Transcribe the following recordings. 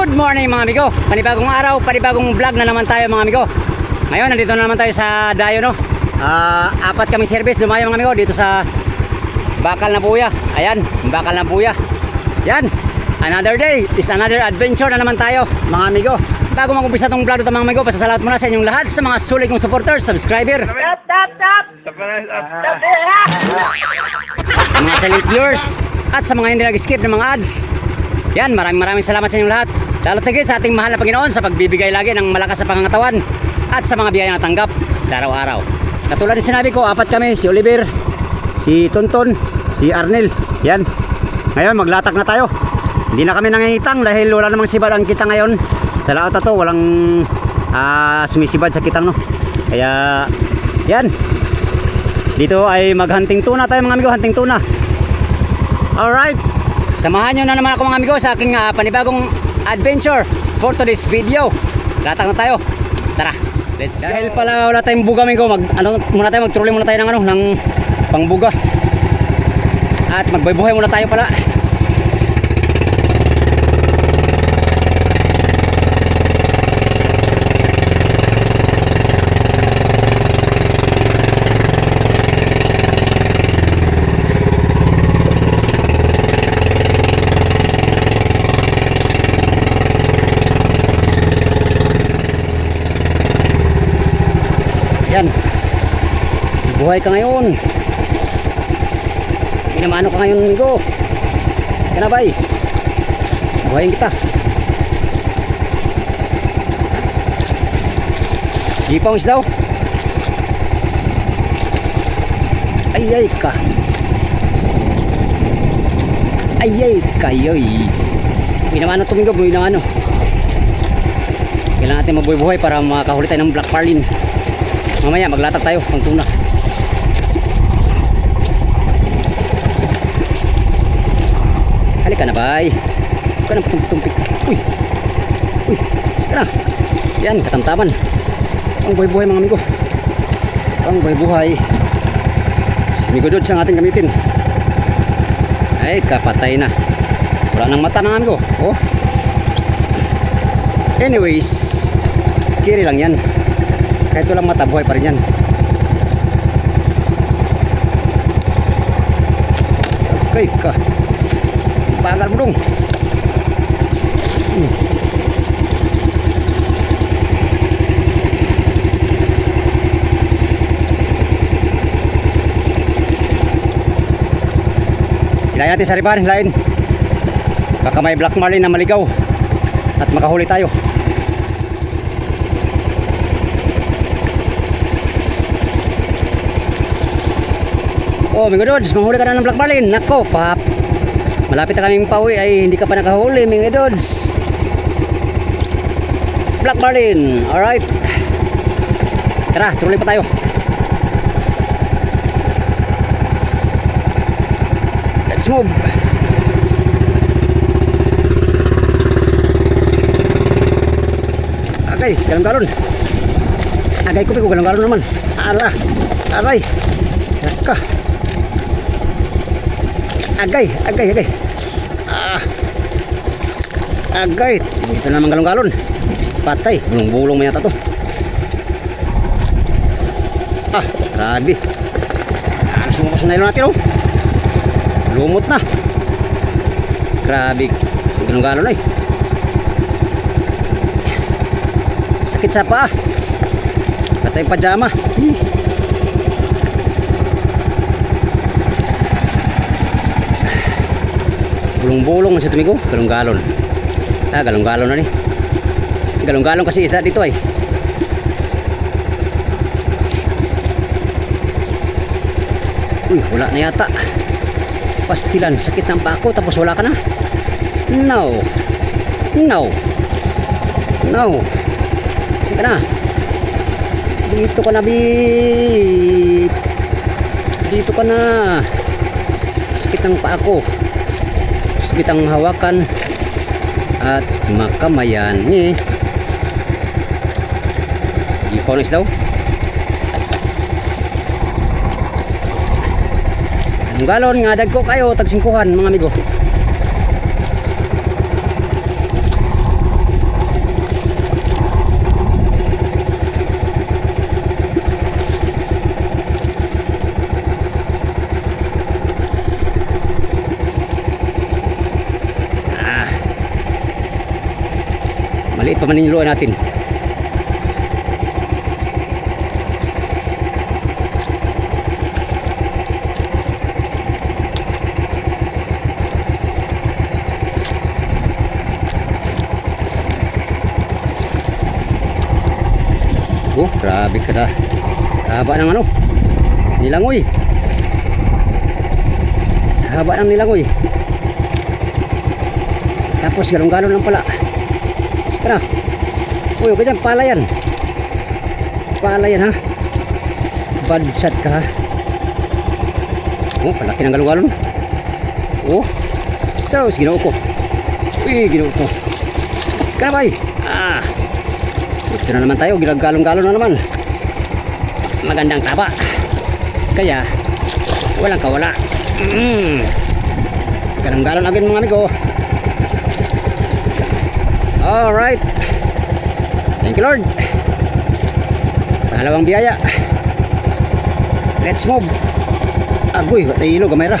Good morning mga amigo. Panibagong araw, panibagong vlog na naman tayo mga amigo. Ngayon nandito na naman tayo sa Dayo no. Ah, apat kami service dumayo mga amigo dito sa Bakal na Buya. Ayan, Bakal na Buya. Yan. Another day is another adventure na naman tayo mga amigo. Bago mag-umpisa tong vlog ito mga amigo, pasasalamat muna sa inyong lahat sa mga sulit kong supporters, subscriber, Tap, tap, tap! Tap, ha! mga silent viewers, at sa mga hindi nag-skip ng mga ads. Yan, maraming maraming salamat sa inyong lahat. Lalo tigit sa ating mahal na Panginoon sa pagbibigay lagi ng malakas sa pangangatawan at sa mga biyaya na tanggap sa araw-araw. Katulad ng sinabi ko, apat kami, si Oliver, si Tonton, si Arnel. Yan. Ngayon, maglatak na tayo. Hindi na kami nangingitang dahil wala namang sibad ang kita ngayon. Sa laot na to, walang ah, sumisibad sa kitang no. Kaya, yan. Dito ay maghunting tuna tayo mga amigo, hunting tuna. Alright. Samahan nyo na naman ako mga amigo sa aking ah, panibagong adventure for today's video. Latak na tayo. Tara. Let's go. Dahil pala wala tayong buga amigo, mag ano muna tayo mag-trolley muna tayo ng ano ng pangbuga. At magbaybuhay muna tayo pala. Yan. Buhay ka ngayon. Pinamano ka ngayon, amigo. Kanabay. Buhayin kita. Ipangs daw. Ay ay ka. Ay ay kayoy. Pinamano to, amigo. Pinamano. Kailangan natin mabuhay-buhay para makahuli tayo ng black marlin. Mamaya maglatag tayo pang tuna. Halika na bay. Huwag ka na patumpik. Uy. Uy. Sige na. Yan, katamtaman. Ang buhay-buhay mga amigo. Ang buhay-buhay. Simigodod sa ating gamitin. Ay, kapatay na. Wala nang mata mga amigo. Oh. Anyways, kiri lang yan. Kahit walang mata, buhay pa rin yan. Okay ka. Bagal mo dong. Hmm. Hilahin natin sa riban, hilahin. Baka may black marlin na maligaw. At makahuli tayo. Oh, mga dods, manghuli ka na ng black marlin. Nako, pap. Malapit na kaming pauwi ay hindi ka pa nakahuli, mga dods. Black marlin. Alright. Tara, tuloy pa tayo. Let's move. Agay, galon-galon. Agay ko, ko galon-galon naman. Ara, aray. Naka. Agay, agay, agay. Ah. Agay. Ito naman galon-galon. Patay. Bulong-bulong mo yata to. Ah, grabe. Ah, sumukas na natin oh. Lumot na. Grabe. Galon-galon ay. Sakit sa paa. Patay pajama. Hi. Bulong-bulong si tumigo, galong-galon. Ah, galong-galon na ni. Galong-galon kasi isda dito ay. Uy, wala na yata. Pastilan, sakit ng pako tapos wala ka na. No. No. No. Sige na. Dito ka na, bit. Dito ka na. Sakit ng kitang hawakan at makamayan ni Iponis daw. Ang galon nga dagko kayo tagsingkuhan mga amigo Maliit pa man yung luan natin. Oh, grabe ka na. Haba ng ano? Nilangoy. Haba ng nilangoy. Tapos galong-galong lang pala. Sige na. Uy, dyan. Pala yan. Pala yan ha. Bad shot ka ha. Oh, palaki ng galong-galong. Oh. So, ginoo ko. Uy, ginoo ko. Kana bay. Ah. Ito na naman tayo, ginaggalong-galong na naman. Magandang taba. Kaya, walang kawala. Mm. Galong-galong agad mga amigo. Alright. Thank you Lord. Pangalawang biyaya. Let's move. Agoy, wat ilo gamay ra.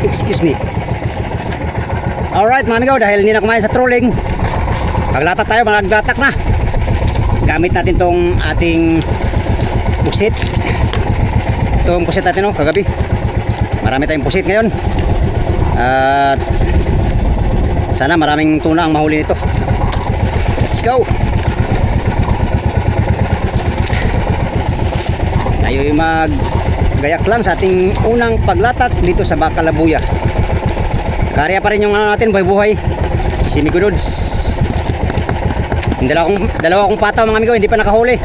Excuse me. Alright mga amigo, dahil hindi na kumain sa trolling, paglatak tayo, maglatak na. Gamit natin tong ating pusit. Itong pusit natin no, kagabi. Marami tayong pusit ngayon. At sana maraming tuna ang mahuli nito. Let's go! Tayo ay maggayak lang sa ating unang paglatak dito sa Bacalabuya. Karya pa rin yung ano natin, buhay-buhay. Si Migudods. Yung dalawa kong, dalawa kong pataw mga amigo, hindi pa nakahuli.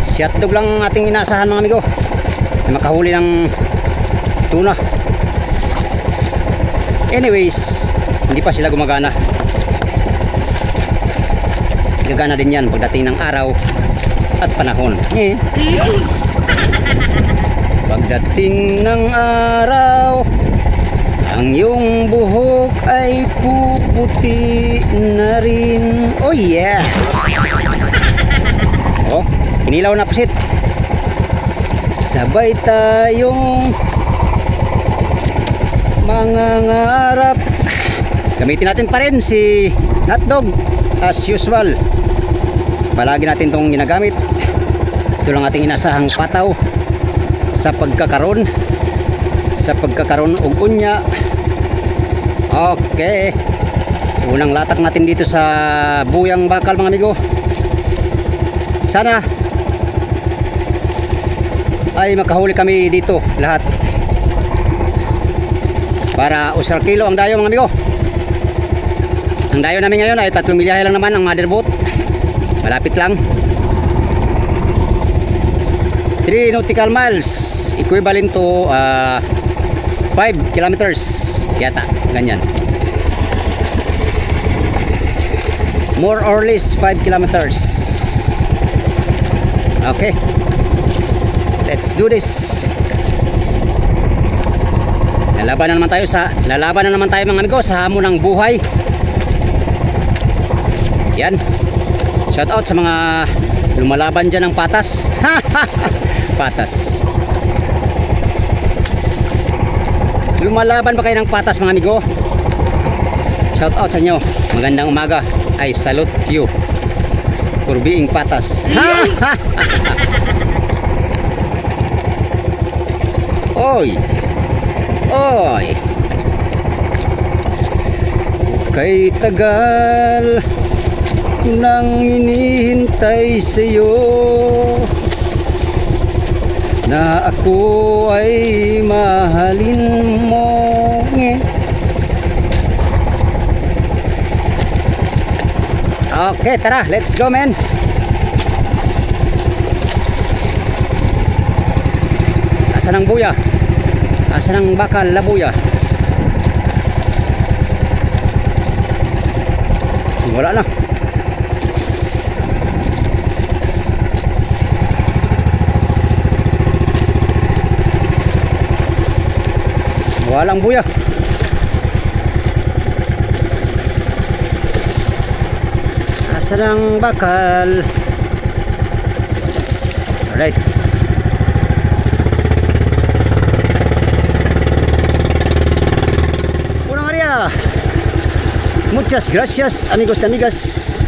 Si hotdog lang ang ating inaasahan mga amigo. Na makahuli ng tuna. Anyways, hindi pa sila gumagana. Gagana din yan pagdating ng araw at panahon. Eh. Pagdating ng araw, ang iyong buhok ay puputi na rin. Oh yeah! Oh, inilaw na pusit. Sabay tayong mga ngarap. Gamitin natin pa rin si hotdog as usual. Palagi natin itong ginagamit. Ito lang ating inasahang pataw sa pagkakaroon sa pagkakaroon og unya okay unang latak natin dito sa buyang bakal mga amigo sana ay makahuli kami dito lahat para usar kilo ang dayo mga amigo. Ang dayo namin ngayon ay 3 milyahe lang naman ang mother boat. Malapit lang. 3 nautical miles equivalent to uh, 5 kilometers. Yata ganyan. More or less 5 kilometers. Okay. Let's do this lalaban na naman tayo sa lalaban na naman tayo mga amigo sa hamon ng buhay. Yan. Shout out sa mga lumalaban dyan ng patas. Patas. Lumalaban ba kayo ng patas mga amigo? Shout out sa inyo. Magandang umaga. I salute you. For being patas. Oy oy kay tagal nang inihintay sa'yo na ako ay mahalin mo nge. Okay, tara, let's go men. Asan ang buya? Asan ang bakal na buya? Wala na. Walang buya. Asan ang bakal? Alright. Muchas gracias, amigos y amigas.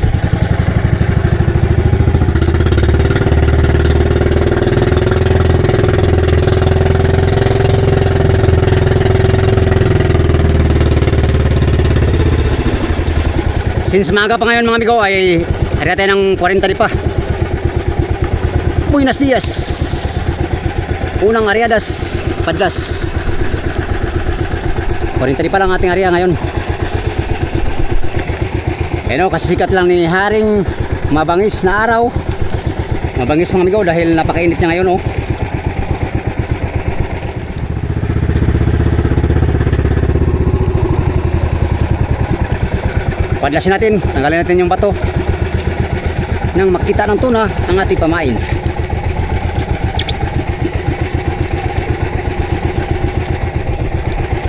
Since maaga pa ngayon mga amigo ay area tayo ng 40 di pa. Buenos dias. Unang ariadas, padlas. 40 di pa lang ating area ngayon. Ano, kasisikat lang ni Haring mabangis na araw. Mabangis mga amigo dahil napakainit niya ngayon oh. Padlasin natin, tanggalin natin yung bato nang makita ng tuna ang ating pamain.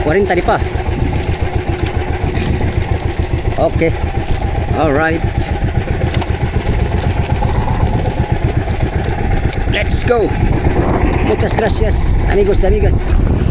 Kuwarinta di pa. Okay. Alright. Let's go. Muchas gracias, amigos y amigas.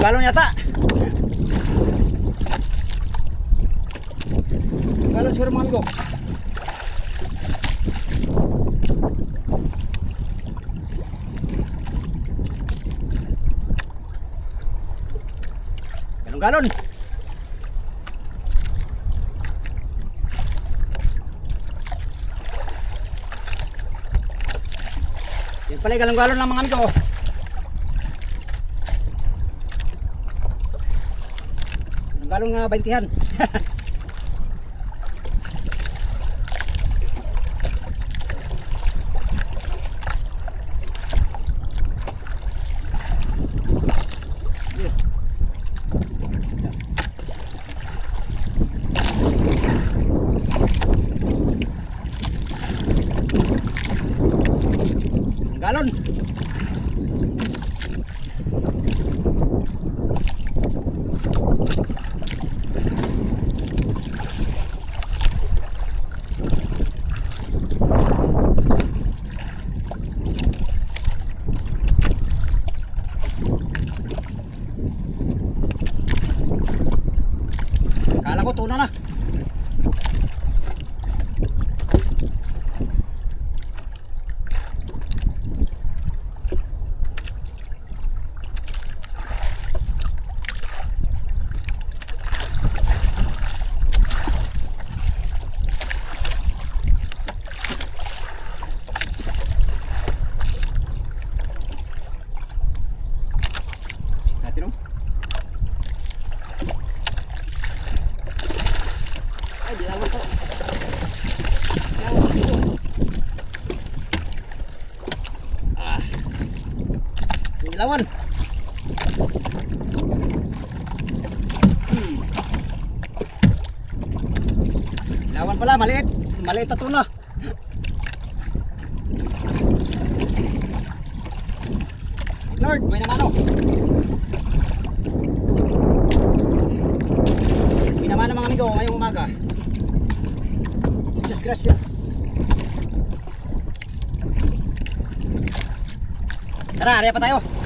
Anong galon yata? Anong galon siguro mga amigo? Anong galon? Yan pala yung galon-galon lang mga amigo. Ang galong nga baintihan. Ang galon. Kala ko tuna na. Natin oh. Ay, dilawan po. Dilawan po. Ah. Dilawan. Hmm. Dilawan pala, maliit. Maliit na tuna. Lord, may namano. Pinamana mga amigo ngayong umaga. Muchas gracias. Tara, area pa tayo.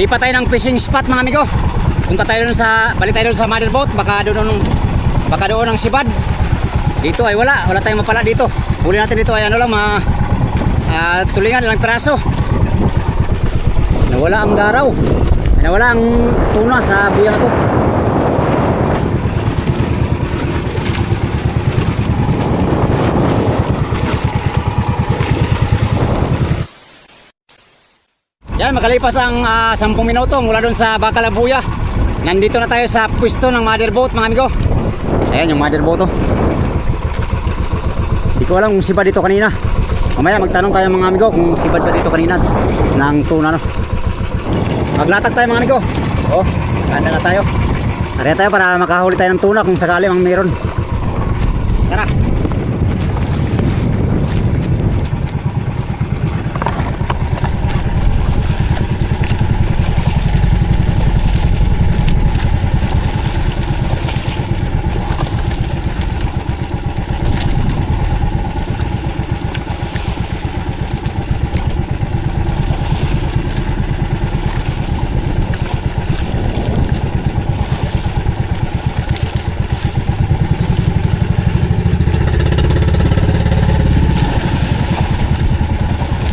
Lipat tayo ng fishing spot mga amigo. Punta tayo dun sa, balik tayo dun sa mother boat. Baka doon, baka doon ang sibad. Dito ay wala, wala tayong mapala dito. Huli natin dito ay ano lang, mga ah, tulingan lang peraso. Nawala ang daraw. Nawala ang tuna sa buya na Yan, makalipas ang ah, 10 minuto mula doon sa Bacalabuya. Nandito na tayo sa pwesto ng mother boat mga amigo. Ayan yung mother boat oh. Hindi ko alam kung sibad dito kanina. Mamaya magtanong tayo mga amigo kung sibad ba dito kanina ng tuna no. Maglatag tayo mga amigo. Oh, ganda na tayo. Tara tayo para makahuli tayo ng tuna kung sakali mang meron. Tara.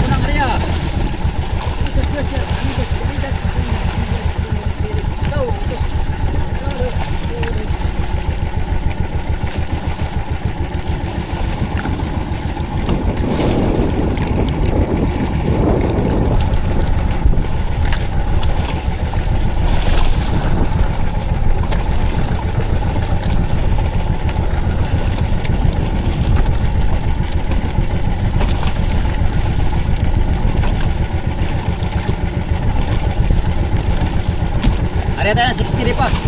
Unang area. Muchas gracias, amigos, amigas, amigas, amigas, con ustedes todos. Todos, todos. Area tayo ng 60 pa.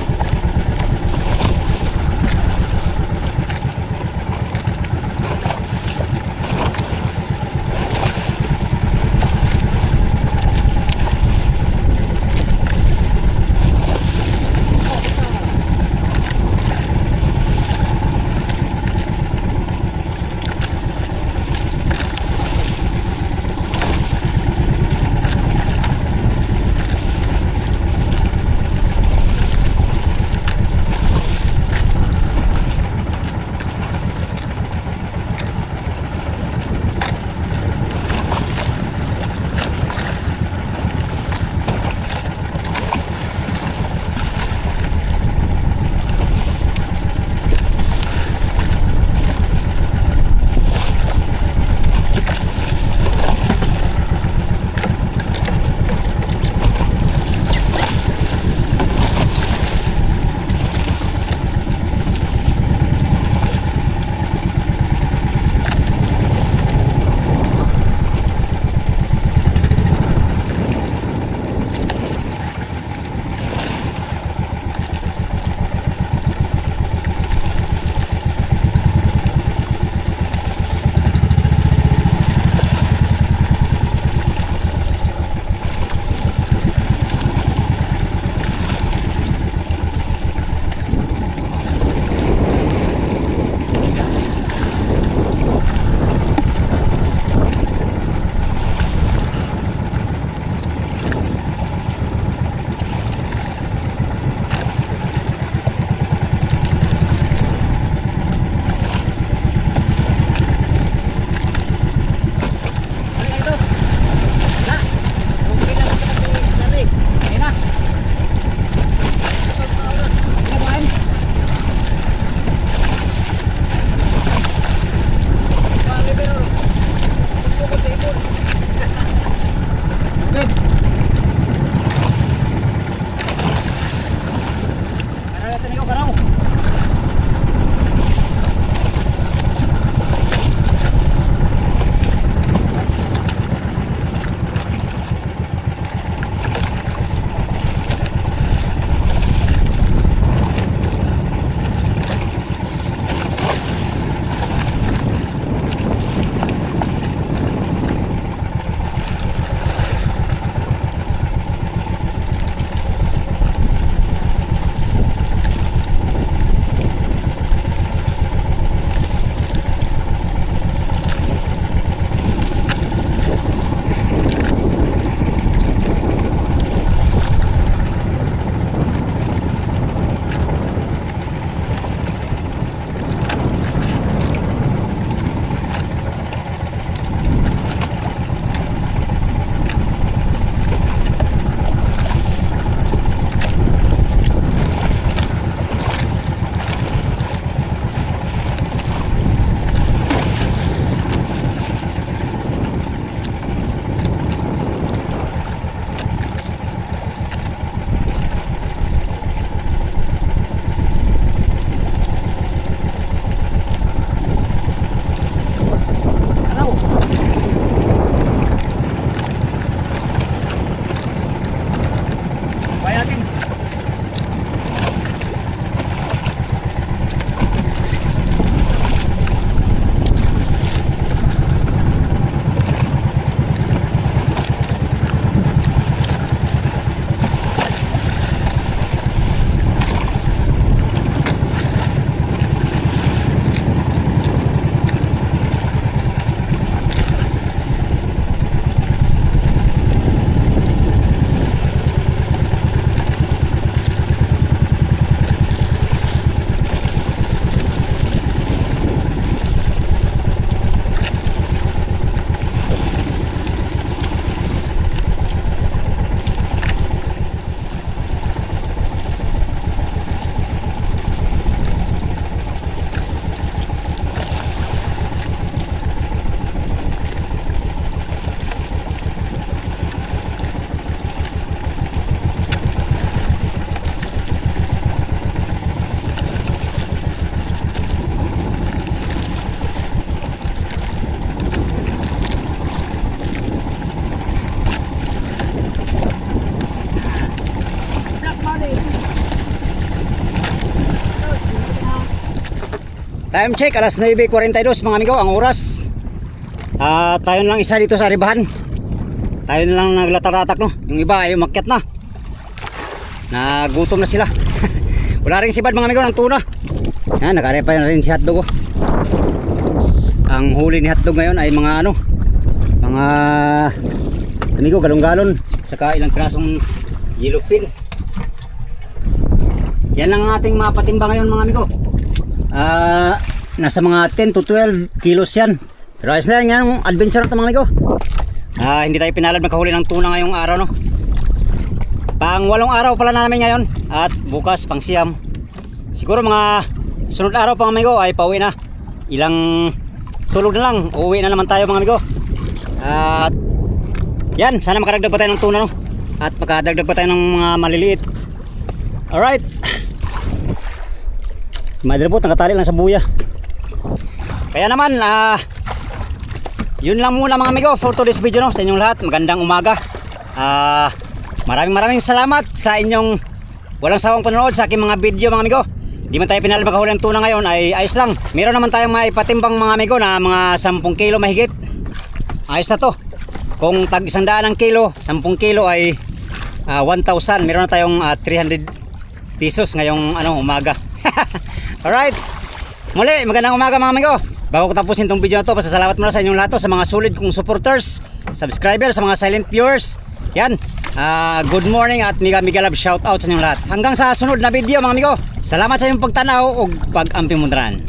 Time check, alas 9.42 mga amigo, ang oras. Ah, tayo lang isa dito sa ribahan. Tayo lang naglatatak no. Yung iba ay umakyat na. Nagutom na sila. Wala rin sibad mga amigo ng tuna. Yan, nakarepa na rin si hotdog oh. Ang huli ni hotdog ngayon ay mga ano, mga amigo, galong-galon. Tsaka ilang pirasong yellowfin. Yan lang ang ating mga patimba ngayon mga amigo. Ah, nasa mga 10 to 12 kilos yan. Pero ayos na yan, yan adventure ito mga amigo. Ah, hindi tayo pinalad makahuli ng tuna ngayong araw no. Pang walong araw pala na namin ngayon at bukas pang siyam. Siguro mga sunod araw pang amigo ay pauwi na. Ilang tulog na lang, uuwi na naman tayo mga amigo. At yan, sana makadagdag pa tayo ng tuna no. At makadagdag pa tayo ng mga maliliit. Alright. Madre po, nakatali lang sa buya. Kaya naman, ah, yun lang muna mga amigo for today's video no, sa inyong lahat. Magandang umaga. Ah, maraming maraming salamat sa inyong walang sawang panonood sa aking mga video mga amigo. Di man tayo pinala makahuli ng tuna ngayon ay ayos lang. Meron naman tayong mga ipatimbang mga amigo na mga 10 kilo mahigit. Ayos na to. Kung tag isang daan ng kilo, 10 kilo ay ah, 1,000. Meron na tayong ah, 300 pesos ngayong ano, umaga. Alright. Muli, magandang umaga mga amigo. Bago ko tapusin tong video na to, pasasalamat muna sa inyong lahat sa mga solid kong supporters, subscribers, sa mga silent viewers. Yan. Ah, good morning at miga miga love shout out sa inyong lahat. Hanggang sa sunod na video mga amigo. Salamat sa inyong pagtanaw ug pag-ampimundaran.